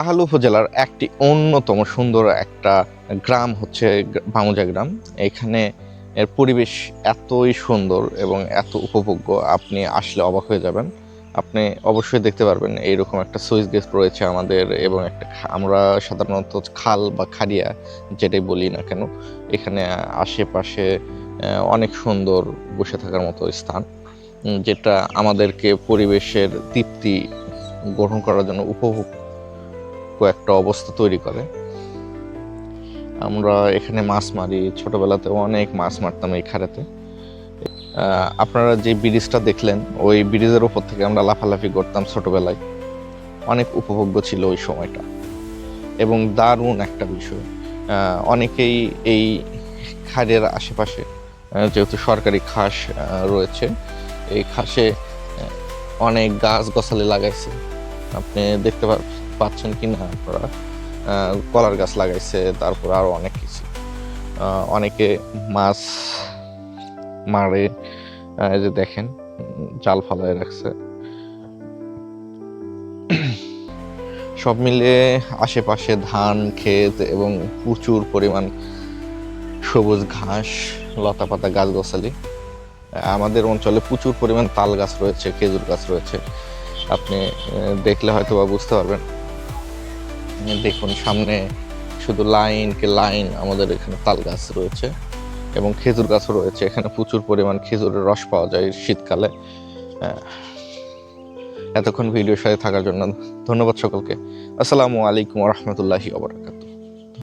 পাহাল উপজেলার একটি অন্যতম সুন্দর একটা গ্রাম হচ্ছে বামুজা গ্রাম। এখানে এর পরিবেশ এতই সুন্দর এবং এত উপভোগ্য, আপনি আসলে অবাক হয়ে যাবেন। আপনি অবশ্যই দেখতে পারবেন এইরকম একটা সুইচ গেট রয়েছে আমাদের এবং একটা আমরা সাধারণত খাল বা খাড়িয়া যেটাই বলি না কেন, এখানে আশেপাশে অনেক সুন্দর বসে থাকার মতো স্থান যেটা আমাদেরকে পরিবেশের তৃপ্তি গ্রহণ করার জন্য উপভোগ একটা অবস্থা তৈরি করে। আমরা এখানে মাছ মারি, ছোটবেলাতে অনেক মাছ মারতাম এই খাড়াতে। আপনারা যে ব্রিজটা দেখলেন, ওই ব্রিজের ওপর থেকে আমরা লাফালাফি করতাম ছোটবেলায়। অনেক উপভোগ্য ছিল ওই সময়টা। এবং দারুণ একটা বিষয়। অনেকেই এই খাড়ের আশেপাশে যেহেতু সরকারি খাস রয়েছে, এই খাসে অনেক গাছ গছালি লাগাইছে। আপনি দেখতে পাচ্ছেন কি না আপনারা কলার গাছ লাগাইছে, তারপর আরও অনেক কিছু। অনেকে মাছ মারে। এই যে দেখেন, জাল ফালায় রাখছে। সব মিলে আশেপাশে ধান, ক্ষেত এবং প্রচুর পরিমাণ সবুজ ঘাস লতা পাতা গাছ গাছালি আমাদের অঞ্চলে প্রচুর পরিমাণ তাল গাছ রয়েছে, খেজুর গাছ রয়েছে। আপনি দেখলে হয়তো বা বুঝতে পারবেন। দেখুন, সামনে শুধু লাইন কে লাইন আমাদের এখানে তাল গাছ রয়েছে এবং খেজুর গাছও রয়েছে। এখানে প্রচুর পরিমাণ খেজুরের রস পাওয়া যায় শীতকালে। এতক্ষণ ভিডিও সাথে থাকার জন্য ধন্যবাদ সকলকে। আসসালামু আলাইকুম রহমতুল্লাহি ওবরাকাত